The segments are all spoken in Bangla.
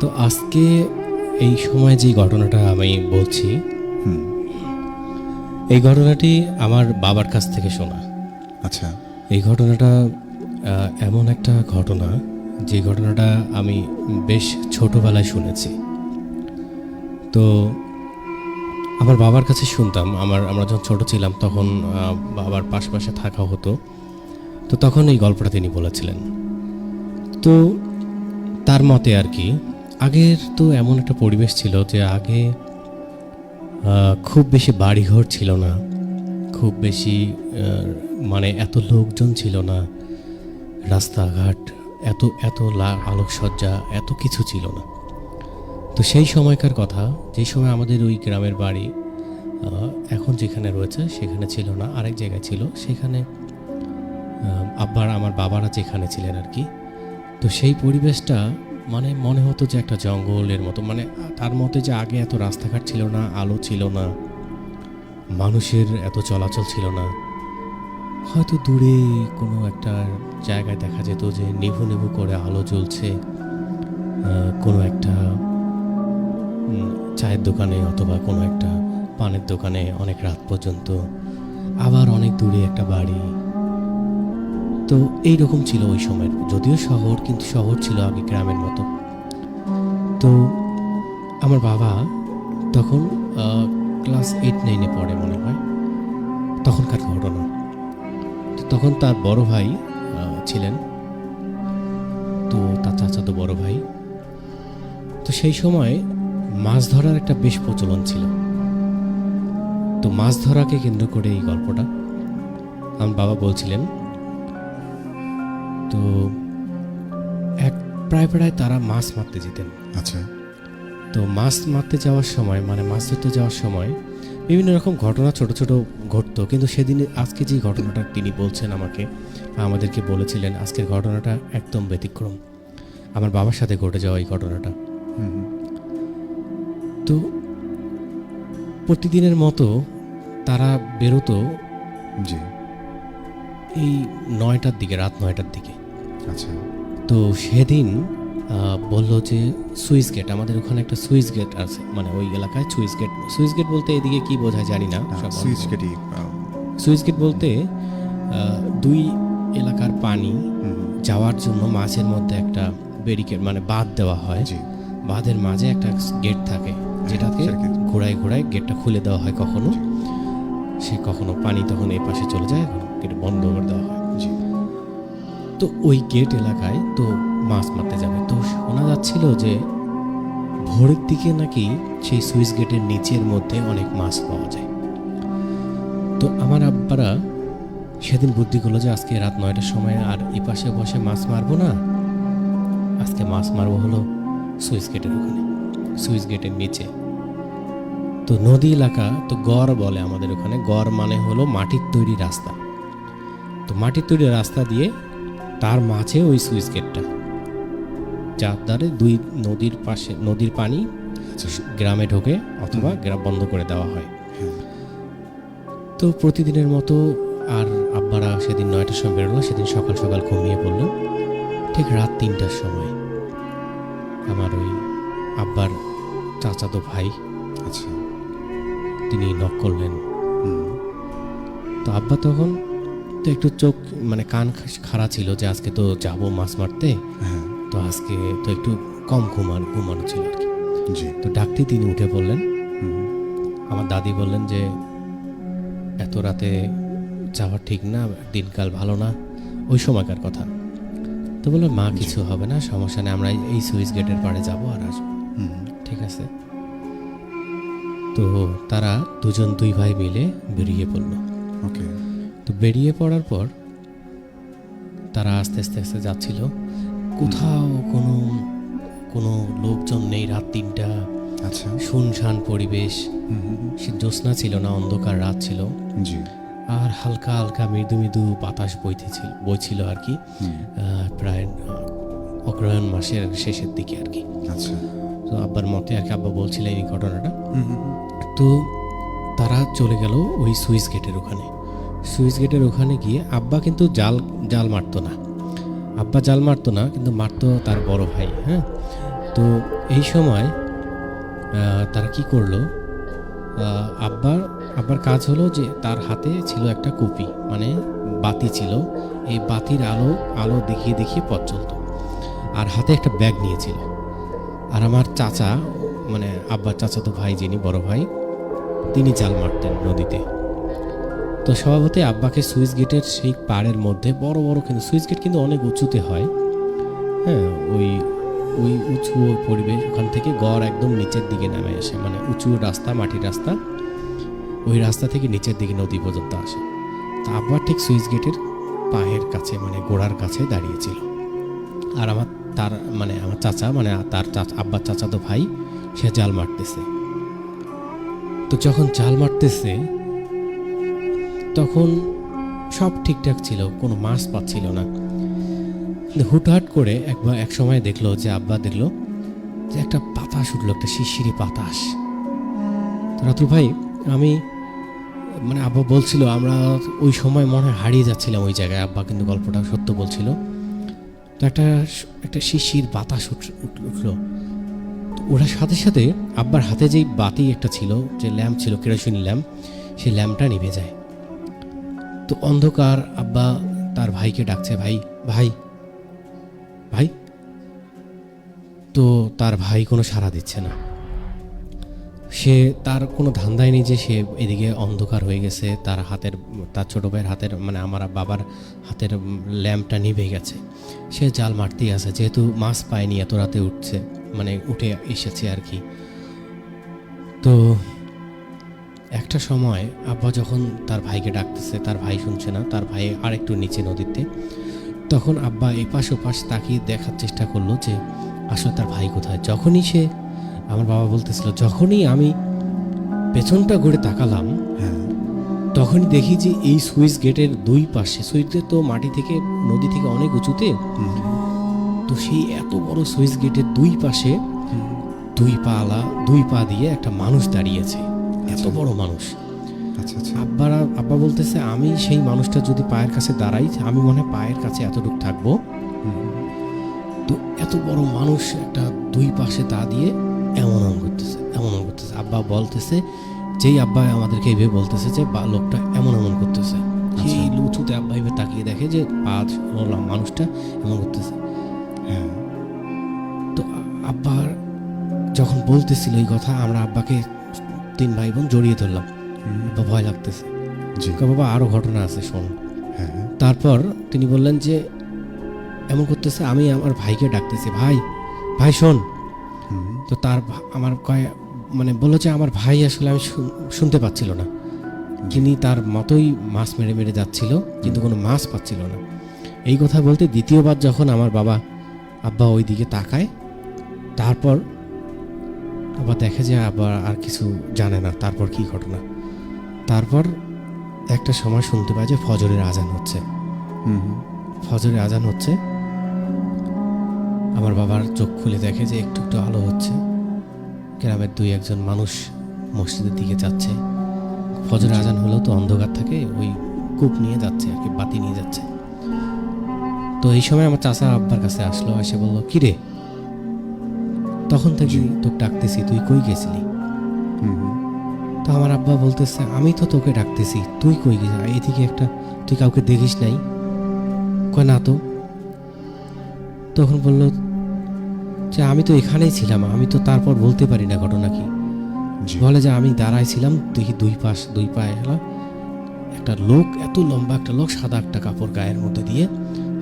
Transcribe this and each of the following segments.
তো আজকে এই সময় যে ঘটনাটা আমি বলছি এই ঘটনাটি আমার বাবার কাছ থেকে শোনা। আচ্ছা। এই ঘটনাটা এমন একটা ঘটনা যে ঘটনাটা আমি বেশ ছোটবেলায় শুনেছি। তো আমার বাবার কাছে শুনতাম আমার আমরা যখন ছোট ছিলাম তখন বাবার পাশে পাশে থাকা হতো। তো তখন এই গল্পটা তিনি বলেছিলেন। তো তার মতে আর কি আগের তো এমন একটা পরিবেশ ছিল যে আগে খুব বেশি বাড়িঘর ছিল না। খুব বেশি মানে এত লোকজন ছিল না। রাস্তাঘাট এত এত আলোকসজ্জা, এত কিছু ছিল না। তো সেই সময়কার কথা, যে সময় আমাদের ওই গ্রামের বাড়ি এখন যেখানে রয়েছে সেখানে ছিল না। আরেক জায়গায় ছিল, সেখানে আব্বার, আমার বাবারা যেখানে ছিলেন আর কি। তো সেই পরিবেশটা মানে মনে হতো যে একটা জঙ্গলের মতো মানে তার মতে যে আগে এত রাস্তাঘাট ছিল না, আলো ছিল না, মানুষের এত চলাচল ছিল না। হয়তো দূরে কোনো একটা জায়গায় দেখা যেত যে নিভু নিভু করে আলো জ্বলছে কোনো একটা চায়ের দোকানে অথবা কোনো একটা পানের দোকানে অনেক রাত পর্যন্ত। আবার অনেক দূরে একটা বাড়ি। তো এই রকম ছিল ওই সময়ের। যদিও শহর, কিন্তু শহর ছিল আগে গ্রামের মতো। তো আমার বাবা তখন ক্লাস এইট নাইনে পড়ে মনে হয়, তখনকার ঘটনা। তো তখন তার বড় ভাই ছিলেন। তো তার চাচাতো বড় ভাই। তো সেই সময় মাছ ধরার একটা বেশ প্রচলন ছিল। তো মাছ ধরাকে কেন্দ্র করে এই গল্পটা। আমার বাবা বলছিলেন তো এক প্রায় প্রায় তারা মাছ মারতে যেতেন। আচ্ছা। তো মাছ মারতে যাওয়ার সময় মানে মাছ ধরতে যাওয়ার সময় বিভিন্ন রকম ঘটনা ছোট ছোট ঘটতো। কিন্তু সেদিন আজকে যে ঘটনাটা তিনি বলছেন আমাকে আমাদেরকে বলেছিলেন আজকের ঘটনাটা একদম ব্যতিক্রম। আমার বাবার সাথে ঘটে যাওয়া এই ঘটনাটা। তো প্রতিদিনের মতো তারা বেরোতো জি। এই নয়টার দিকে রাত নয়টার দিকে। আচ্ছা। তো সেদিন বলল যে সুইচ গেট আমাদের ওখানে একটা সুইচ গেট আছে মানে ওই এলাকায় সুইচ গেট। সুইচ গেট বলতে এদিকে কি বোঝায় জানি না সুইচ কেটি সুইচ গেট বলতে দুই এলাকার পানি যাওয়ার জন্য মাছের মধ্যে একটা ব্যারিকেড মানে বাঁধ দেওয়া হয়। বাঁধের মাঝে একটা গেট থাকে যেটাকে ঘোড়ায় ঘোড়ায় গেটটা খুলে দেওয়া হয় কখনো। সে কখনো পানি তখন এই পাশে চলে যায় গেট বন্ধ করে দেওয়া হয় জি তো ওই গেট এলাকায় তো মাছ মারতে যাবে। তো শোনা যাচ্ছিল যে ভোরের দিকে নাকি সেই সুইচ গেটের নিচের মধ্যে অনেক মাছ পাওয়া যায়। তো আমার আব্বারা সেদিন বুদ্ধি করল যে আজকে রাত নয়টার সময় আর এই পাশে বসে মাছ মারবো না। আজকে মাছ মারবো হলো সুইচ গেটের ওখানে, সুইচ গেটের নিচে। তো নদী এলাকা, তো গড় বলে আমাদের ওখানে, গড় মানে হলো মাটির তৈরি রাস্তা। তো মাটির তৈরি রাস্তা দিয়ে তার মাঝে ওই সুইচ গেটটা। যার দ্বারে দুই নদীর পাশে নদীর পানি আচ্ছা। গ্রামে ঢোকে অথবা গ্রাম বন্ধ করে দেওয়া হয়। তো প্রতিদিনের মতো আর আব্বারা সেদিন নয়টার সময় বেরোলো সেদিন সকাল সকাল ঘুমিয়ে পড়ল। ঠিক রাত তিনটার সময় আমার ওই আব্বার চাচাতো ভাই আচ্ছা। তিনি নক করলেন। তো আব্বা তখন একটু চোখ মানে কান খাড়া ছিল যে আজকে তো যাব মাছ মারতে। হ্যাঁ। তো আজকে তো একটু কম ঘুমান ঘুমানো ছিল আর কি। জি। তো ডাকটি তিনি উঠে পড়লেন আমার দাদি বললেন যে এত রাতে যাওয়া ঠিক না দিনকাল ভালো না ওই সময়কার কথা। তো বলল মা কিছু হবে না সমস্যা নেই আমরা এই সুইচ গেটের পাড়ে যাব আর আসব। হুম। ঠিক আছে। তো তারা দুজন দুই ভাই মিলে বেরিয়ে পড়ল। ওকে। তো বেরিয়ে পড়ার পর তারা আস্তে আস্তে আস্তে যাচ্ছিল। কোথাও কোনো কোনো লোকজন নেই রাত তিনটা। আচ্ছা। শুনশান পরিবেশ। সে জ্যোৎস্না ছিল না অন্ধকার রাত ছিল। জি। আর হালকা হালকা মৃদু মৃদু বাতাস বইতেছিল বইছিল আর কি। প্রায় অগ্রহায়ণ মাসের শেষের দিকে আর কি। আচ্ছা। তো আব্বার মতে আর কি আব্বা বলছিলেন এই ঘটনাটা। তো তারা চলে গেল ওই সুইচ গেটের ওখানে। সুইচ গেটের ওখানে গিয়ে আব্বা কিন্তু জাল জাল মারতো না। আব্বা জাল মারতো না, কিন্তু মারতো তার বড় ভাই হ্যাঁ? তো এই সময় তারা কি করল? আব্বার আব্বার কাজ হলো যে তার হাতে ছিল একটা কুপি মানে বাতি ছিল। এই বাতির আলো আলো দেখিয়ে দেখিয়ে পথ চলতো। আর হাতে একটা ব্যাগ নিয়েছিল। আর আমার চাচা মানে আব্বার চাচাতো ভাই যিনি বড় ভাই, তিনি জাল মারতেন নদীতে। তো স্বভাবতই আব্বাকে সুইচ গেটের সেই পাড়ের মধ্যে, বড় বড় কিন্তু সুইচ গেট কিন্তু অনেক উঁচুতে হয়। হ্যাঁ ওই ওই উঁচু পরিবেশ ওখান থেকে গড় একদম নিচের দিকে নামে আসে মানে উঁচু রাস্তা মাটির রাস্তা, ওই রাস্তা থেকে নিচের দিকে নদী পর্যন্ত আসে। তা আব্বা ঠিক সুইচ গেটের পায়ের কাছে মানে গোড়ার কাছে দাঁড়িয়েছিল। আর আমার তার মানে আমার চাচা মানে তার চাচা, আব্বার চাচাতো ভাই, সে জাল মারতেছে। তো যখন জাল মারতেছে তখন সব ঠিকঠাক ছিল, কোনো মাছ পাচ্ছিল না। হুটহাট করে একবার এক সময় দেখল যে আব্বা দেখল যে একটা বাতাস উঠল, একটা শিরশিরি বাতাস। রাতুল ভাই, আমি মানে আব্বা বলছিল, আমরা ওই সময় মনে হয় হারিয়ে যাচ্ছিলাম ওই জায়গায়। আব্বা কিন্তু গল্পটা সত্য বলছিল। তো একটা একটা শিশির বাতাস উঠ- উঠ- উঠল। তো ওটার সাথে সাথে আব্বার হাতে যেই বাতি একটা ছিল, যে ল্যাম্প ছিল, কেরোসিন ল্যাম্প, সেই ল্যাম্পটা নিভে যায়। তো অন্ধকার, আব্বা তার ভাইকে ডাকছে, ভাই ভাই ভাই। তো তার ভাই কোনো সাড়া দিচ্ছে না। সে তার কোনো ধান্দাই নেই যে সে এদিকে অন্ধকার হয়ে গেছে, তার হাতের, তার ছোটো ভাইয়ের হাতের মানে আমার বাবার হাতের ল্যাম্পটা নিভে গেছে। সে জাল মারতেই আছে, যেহেতু মাছ পায়নি, এত রাতে উঠছে মানে উঠে এসেছে আর কি। তো একটা সময় আব্বা যখন তার ভাইকে ডাকতেছে তার ভাই শুনছে না তার ভাই আরেকটু নিচে নদীতে তখন আব্বা এপাশ ওপাশ তাকিয়ে দেখার চেষ্টা করল যে আসলে তার ভাই কোথায়? যখনই সে আমার বাবা বলতেছিল যখনই আমি পেছনটা ঘুরে তাকালাম হ্যাঁ। তখনই দেখি যে এই সুইচ গেটের দুই পাশে সুইচ গেট তো মাটি থেকে নদী থেকে অনেক উঁচুতে তো সেই এত বড় সুইচ গেটের দুই পাশে দুই পা আলা দুই পা দিয়ে একটা মানুষ দাঁড়িয়েছে। এত বড় মানুষ। আচ্ছা আচ্ছা। আব্বারা আব্বা বলতেছে আমি সেই মানুষটা যদি পায়ের কাছে দাঁড়াই আমি মনে হয় পায়ের কাছে এতটুকু থাকব। তো এত বড় মানুষ একটা দুই পাশে তা দিয়ে এমন এমন করতেছে এমন করতেছে। আব্বা বলতেছে যেই আব্বা আমাদেরকে এইভাবে বলতেছে যে বা লোকটা এমন এমন করতেছে। সেই উঁচুতে আব্বা এইভাবে তাকিয়ে দেখে যে পাঁচ মানুষটা এমন করতেছে। হ্যাঁ। তো আব্বার যখন বলতেছিল এই কথা আমরা আব্বাকে তিন ভাই বোন জড়িয়ে ধরলাম। ভয় লাগতেছে। জি। বাবা আরও ঘটনা আছে শোন। হ্যাঁ। তারপর তিনি বললেন যে এমন করতেছে আমি আমার ভাইকে ডাকতেছি। ভাই ভাই শোন। তো তার আমার কয় মানে বলল যে আমার ভাই আসলে আমি শুন- শুনতে পাচ্ছিল না। যিনি তার মতোই মাছ মেরে মেরে যাচ্ছিল কিন্তু কোনো মাছ পাচ্ছিল না। এই কথা বলতে দ্বিতীয়বার যখন আমার বাবা আব্বা ওই দিকে তাকায় তারপর আবার দেখে যে আবার আর কিছু জানে না তারপর কি ঘটনা। তারপর একটা সময় শুনতে পায় যে ফজরের আজান হচ্ছে। ফজরের আজান হচ্ছে। আমার বাবার চোখ খুলে দেখে যে একটু একটু আলো হচ্ছে। গ্রামের দুই একজন মানুষ মসজিদের দিকে যাচ্ছে। ফজরের আজান হলেও তো অন্ধকার থাকে ওই কূপ নিয়ে যাচ্ছে আর কি বাতি নিয়ে যাচ্ছে। তো এই সময় আমার চাচা আব্বার কাছে আসলো এসে বলল কিরে তখন থেকে তোকে ডাকতেছি তুই কই গেছিলি? তো আমার আব্বা বলতেছে আমি তো তোকে ডাকতেছি তুই কই গেছিস এদিকে একটা তুই কাউকে দেখিস নাই? কয় না তো। তখন বলল যে আমি তো এখানেই ছিলাম আমি তো তারপর বলতে পারি না ঘটনা কি। বলে যে আমি দাঁড়াই ছিলাম দেখি দুই পাশ দুই পায়ে এলা একটা লোক এত লম্বা একটা লোক সাদা একটা কাপড় গায়ের মধ্যে দিয়ে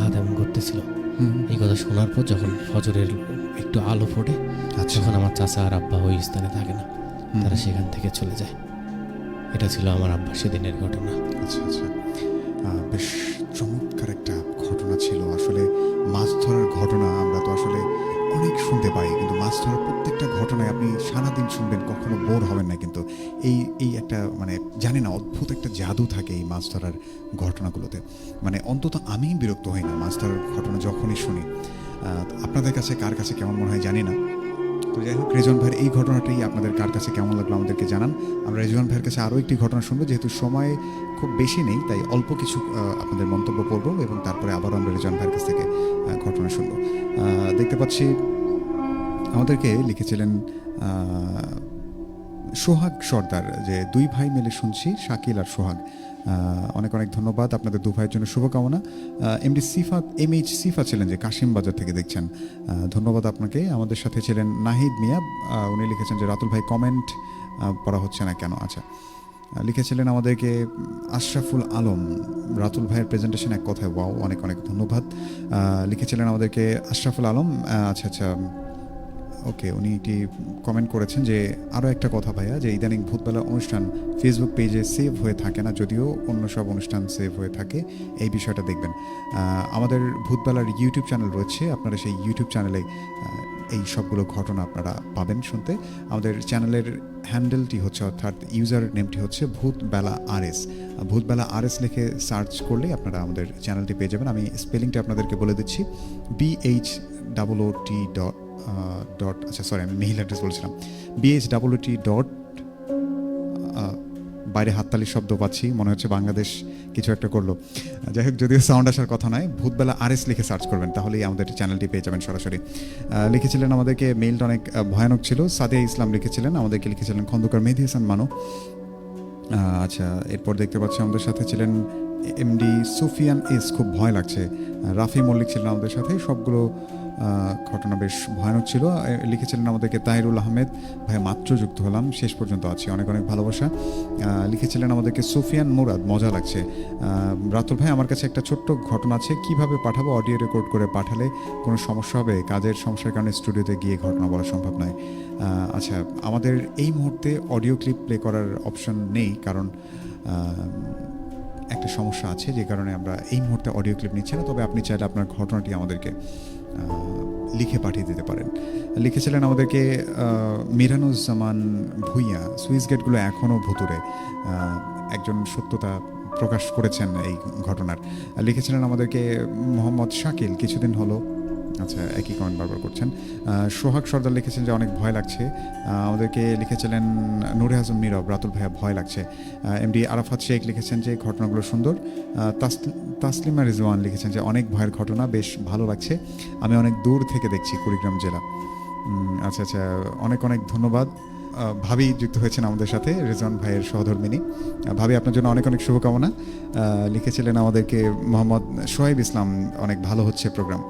হাত এমন করতেছিল। এই কথা শোনার পর যখন ফজরের একটু আলো ফোটে আচ্ছা। তখন আমার চাচা আর আব্বা ওই স্থানে থাকে না। তারা সেখান থেকে চলে যায়। এটা ছিল আমার আব্বা সেদিনের ঘটনা। আচ্ছা আচ্ছা। বেশ চমৎকার একটা ঘটনা ছিল। আসলে মাছ ধরার ঘটনা আমরা তো আসলে অনেক শুনতে পাই, কিন্তু মাছ ধরার প্রত্যেকটা ঘটনায় আপনি সারাদিন শুনবেন, কখনো বোর হবেন না, কিন্তু এই এই একটা মানে জানি না, অদ্ভুত একটা জাদু থাকে এই মাছ ধরার ঘটনাগুলোতে। মানে অন্তত আমি বিরক্ত হই না মাছ ধরার ঘটনা যখনই শুনি। আপনাদের কাছে কার কাছে কেমন মনে হয় জানি না। তো যাই হোক রেজন ভাইয়ের এই ঘটনাটাই আপনাদের কার কাছে কেমন লাগল আমাদেরকে জানান। আমরা রেজওয়ান ভাইয়ের কাছে আরও একটি ঘটনা শুনব, যেহেতু সময় খুব বেশি নেই, তাই অল্প কিছু আপনাদের মন্তব্য করব এবং তারপরে আবারও আমরা রেজন ভাইয়ের কাছ থেকে ঘটনা শুনব। দেখতে পাচ্ছি আমাদেরকে লিখেছিলেন সোহাগ সর্দার, যে দুই ভাই মিলে শুনছি, শাকিল আর সোহাগ। অনেক অনেক ধন্যবাদ আপনাদের দু ভাইয়ের জন্য শুভকামনা। এমডি সিফাত এম এইচ সিফা ছিলেন যে কাশিম বাজার থেকে দেখছেন। ধন্যবাদ আপনাকে। আমাদের সাথে ছিলেন নাহিদ মিয়া উনি লিখেছেন যে, রাতুল ভাই কমেন্ট পড়া হচ্ছে না কেন? আচ্ছা। লিখেছিলেন আমাদেরকে আশরাফুল আলম। রাতুল ভাইয়ের প্রেজেন্টেশন এক কথায় ওয়াও অনেক অনেক ধন্যবাদ। লিখেছিলেন আমাদেরকে আশরাফুল আলম। আচ্ছা আচ্ছা ওকে, উনি এটি কমেন্ট করেছেন যে আরও একটা কথা ভাইয়া, যে ইদানিং ভূতবেলা অনুষ্ঠান ফেসবুক পেজে সেভ হয়ে থাকে না, যদিও অন্য সব অনুষ্ঠান সেভ হয়ে থাকে, এই বিষয়টা দেখবেন। আমাদের ভূতবেলার ইউটিউব চ্যানেল রয়েছে, আপনারা সেই ইউটিউব চ্যানেলে এই সবগুলো ঘটনা আপনারা পাবেন শুনতে। আমাদের চ্যানেলের হ্যান্ডেলটি হচ্ছে অর্থাৎ ইউজার নেমটি হচ্ছে Bhutbela R S Bhutbela R S লিখে সার্চ করলে আপনারা আমাদের চ্যানেলটি পেয়ে যাবেন। আমি স্পেলিংটা আপনাদেরকে বলে দিচ্ছি। B H double O T dot dot আচ্ছা সরি আমি মেইল অ্যাড্রেস বলছিলাম। B H double O T dot বাইরে হাততালির শব্দ পাচ্ছি, মনে হচ্ছে বাংলাদেশ কিছু একটা করল। যাই হোক, যদিও সাউন্ড আসার কথা নয়, ভূতবেলা আর এস লিখে সার্চ করবেন, তাহলেই আমাদের চ্যানেলটি পেয়ে যাবেন সরাসরি। লিখেছিলেন আমাদেরকে মেইলটা অনেক ভয়ানক ছিল, সাদিয়া ইসলাম লিখেছিলেন, আমাদেরকে লিখেছিলেন খন্দকার মেহেদি হাসান মানো। আচ্ছা এরপর দেখতে পাচ্ছি আমাদের সাথে ছিলেন এমডি সুফিয়ান এস খুব ভয় লাগছে। রাফি মল্লিক ছিলেন আমাদের সাথে, সবগুলো ঘটনা বেশ ভয়ানক ছিল। লিখেছিলেন আমাদেরকে তাহিরুল আহমেদ। ভাই, মাত্র যুক্ত হলাম, শেষ পর্যন্ত আছি। অনেক অনেক ভালোবাসা। লিখেছিলেন আমাদেরকে, সুফিয়ান মুরাদ, মজা লাগছে। রাতুল ভাই, আমার কাছে একটা ছোট্ট ঘটনা আছে। কীভাবে পাঠাবো? অডিও রেকর্ড করে পাঠালে কোনো সমস্যা হবে? কাজের সমস্যার কারণে স্টুডিওতে গিয়ে ঘটনা বলা সম্ভব নয়। আচ্ছা আমাদের এই মুহূর্তে অডিও ক্লিপ প্লে করার অপশন নেই কারণ একটা সমস্যা আছে যে কারণে আমরা এই মুহূর্তে অডিও ক্লিপ নিচ্ছি না। তবে আপনি চাইলে আপনার ঘটনাটি আমাদেরকে লিখে পাঠিয়ে দিতে পারেন। লিখেছিলেন আমাদেরকে মিরানুজ্জামান ভুইয়া, সুইস গেটগুলো এখনও ভুতুরে একজন সত্যতা প্রকাশ করেছেন এই ঘটনার। লিখেছিলেন আমাদেরকে মোহাম্মদ শাকিল, কিছুদিন হলো আচ্ছা একই কমেন্ট বারবার করছেন। সোহাগ সর্দার লিখেছেন যে, অনেক ভয় লাগছে। আমাদেরকে লিখেছিলেন নুরে হাজম নীরব, রাতুল ভাইয়া, ভয় লাগছে। এমডি আরাফাত শেখ লিখেছেন যে, ঘটনাগুলো সুন্দর। তাসলিমা রিজওয়ান লিখেছেন যে, অনেক ভয়ের ঘটনা, বেশ ভালো লাগছে। আমি অনেক দূর থেকে দেখছি কুড়িগ্রাম জেলা। আচ্ছা আচ্ছা অনেক অনেক ধন্যবাদ। ভাবি যুক্ত হয়েছেন আমাদের সাথে, রেজওয়ান ভাইয়ের সহধর্মিনী। ভাবি, আপনার জন্য অনেক অনেক শুভকামনা। লিখেছিলেন আমাদেরকে মোহাম্মদ সোহেব ইসলাম, অনেক ভালো হচ্ছে প্রোগ্রাম।